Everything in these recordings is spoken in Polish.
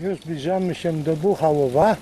Już zbliżamy się do Buchałowa.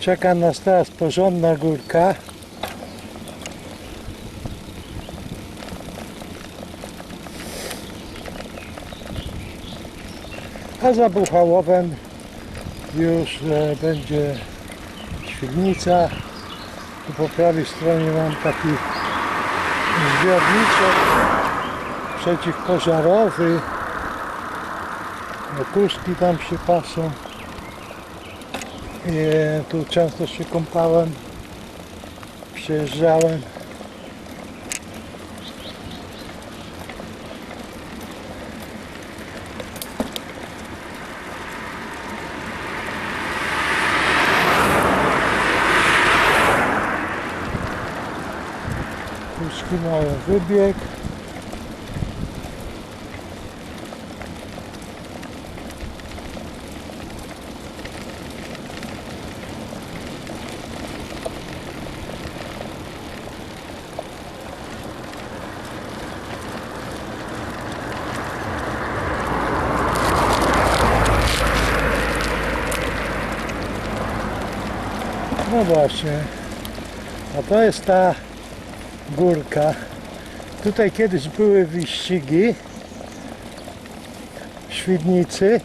Czeka nas teraz porządna górka. A za Buchałowem już e, będzie Świdnica. Tu po prawej stronie mam taki zbiorniczek przeciwpożarowy. Okuszki tam się pasą. I tu często się kąpałem. Przyjeżdżałem. Kuszki mają wybieg. No właśnie. A to jest ta górka. Tutaj kiedyś były wyścigi w Świdnicy.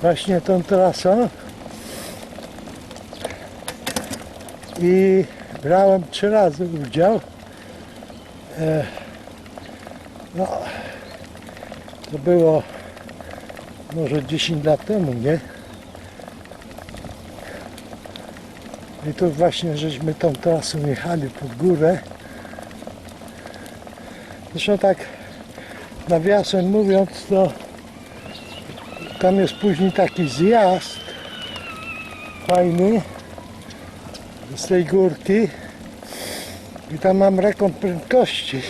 Właśnie tą trasą. I brałem trzy razy udział. E, no, to było może 10 lat temu, nie? I tu właśnie żeśmy tą trasą jechali pod górę. Zresztą tak nawiasem mówiąc, to tam jest później taki zjazd fajny z tej górki i tam mam rekord prędkości.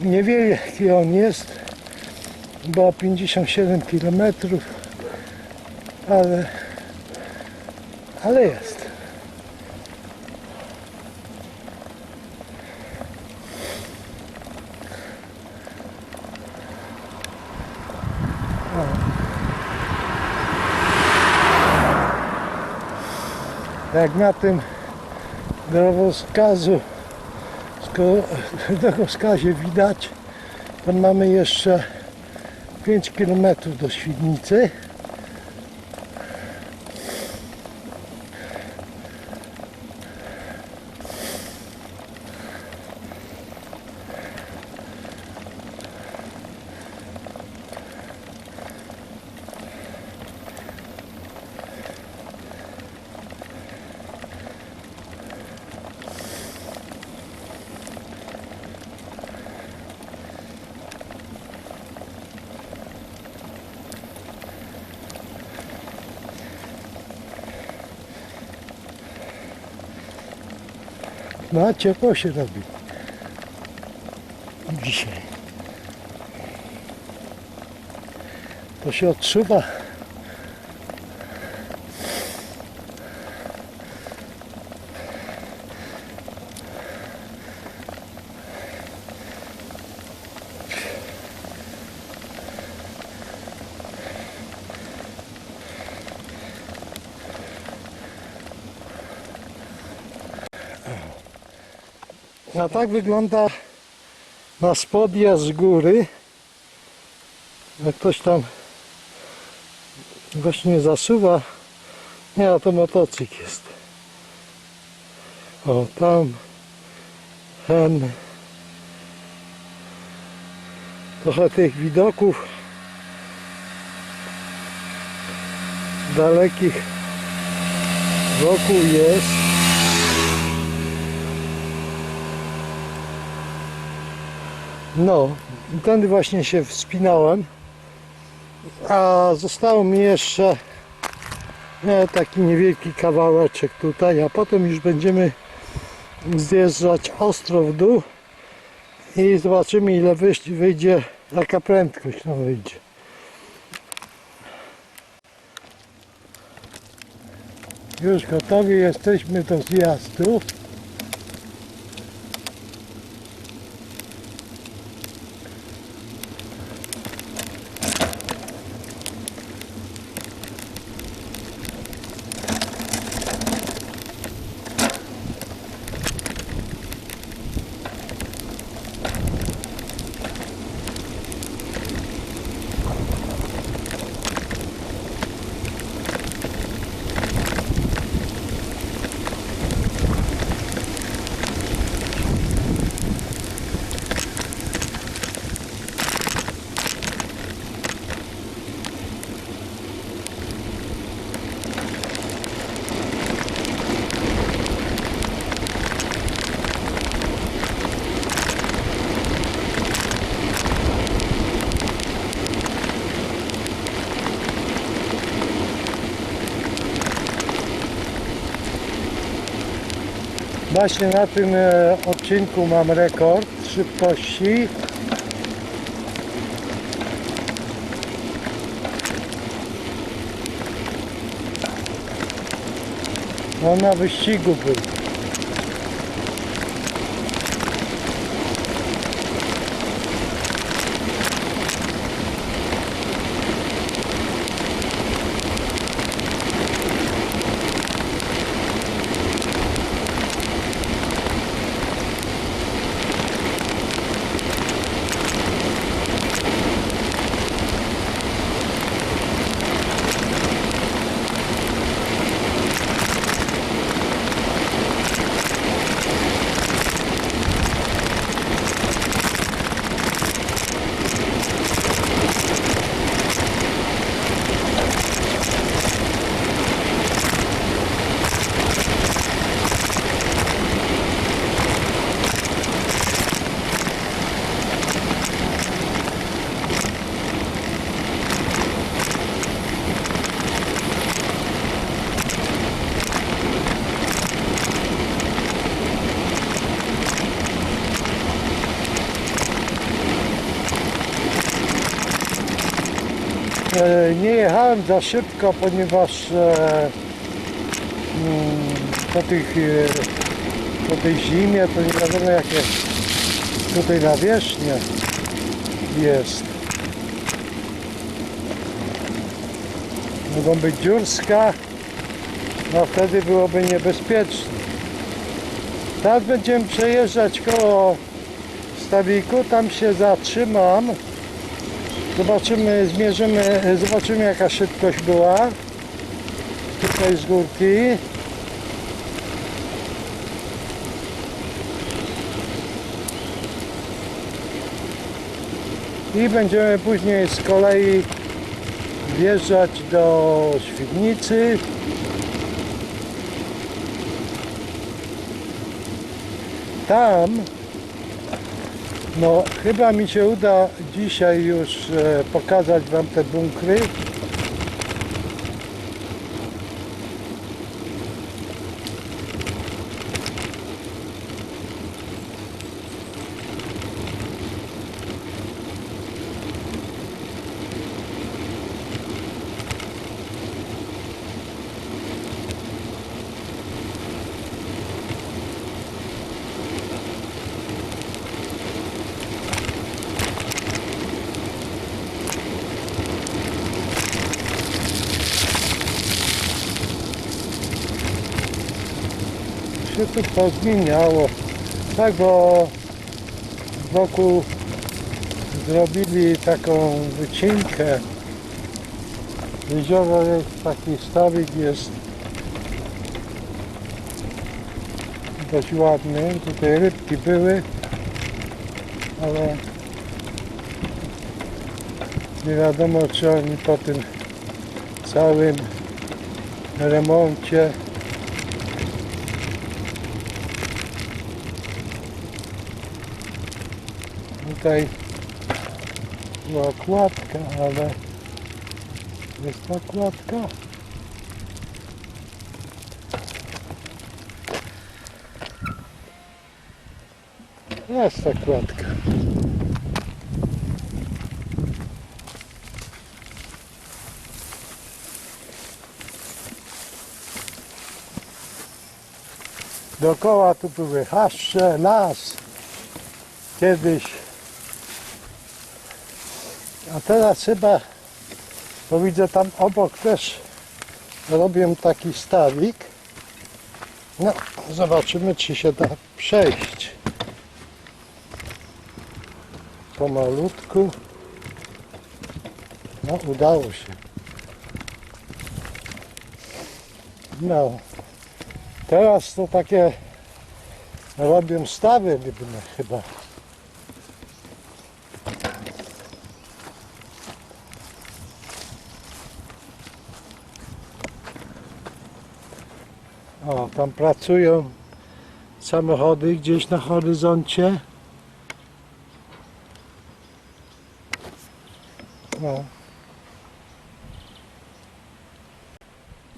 Nie wiem jaki on jest, bo 57 km, ale, ale jest. Jak na tym drogowskazu drogowskazie widać to mamy jeszcze 5 km do Świdnicy no ciepło się robi. Dzisiaj. To się odczuwa A tak wygląda na spodnie z góry. Jak ktoś tam właśnie zasuwa. Nie, a to motocykl jest. O, tam ten trochę tych widoków dalekich wokół jest. No, tędy właśnie się wspinałem. A zostało mi jeszcze e, taki niewielki kawałeczek tutaj, a potem już będziemy zjeżdżać ostro w dół i zobaczymy ile wyjdzie, jaka prędkość nam wyjdzie. Już gotowi jesteśmy do zjazdu. Właśnie na tym e, odcinku mam rekord szybkości. No na wyścigu był. Nie jechałem za szybko, ponieważ e, mm, po, tych, e, po tej zimie to nie wiadomo jakie tutaj nawierzchnia jest. Mogą być dziurska, no wtedy byłoby niebezpiecznie. Teraz będziemy przejeżdżać koło stawiku, tam się zatrzymam. Zobaczymy, zmierzymy, zobaczymy jaka szybkość była. Tutaj z górki. I będziemy później z kolei wjeżdżać do Świdnicy. Tam no, chyba mi się uda dzisiaj już e, pokazać Wam te bunkry. Się tu pozmieniało. Tak, bo wokół zrobili taką wycinkę. Jezioro jest taki stawik jest dość ładny. Tutaj rybki były, ale nie wiadomo czy oni po tym całym remoncie tutaj była kładka, ale jest ta kładka. Jest ta kładka. Dookoła tu były haszcze, las. Kiedyś a teraz chyba, bo widzę tam obok też robię taki stawik. No, zobaczymy czy się da przejść. Pomalutku. No, udało się. No, teraz to takie robię stawy rybne chyba. O, tam pracują samochody gdzieś na horyzoncie. No.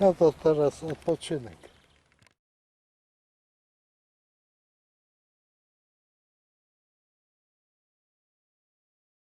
No to teraz odpoczynek.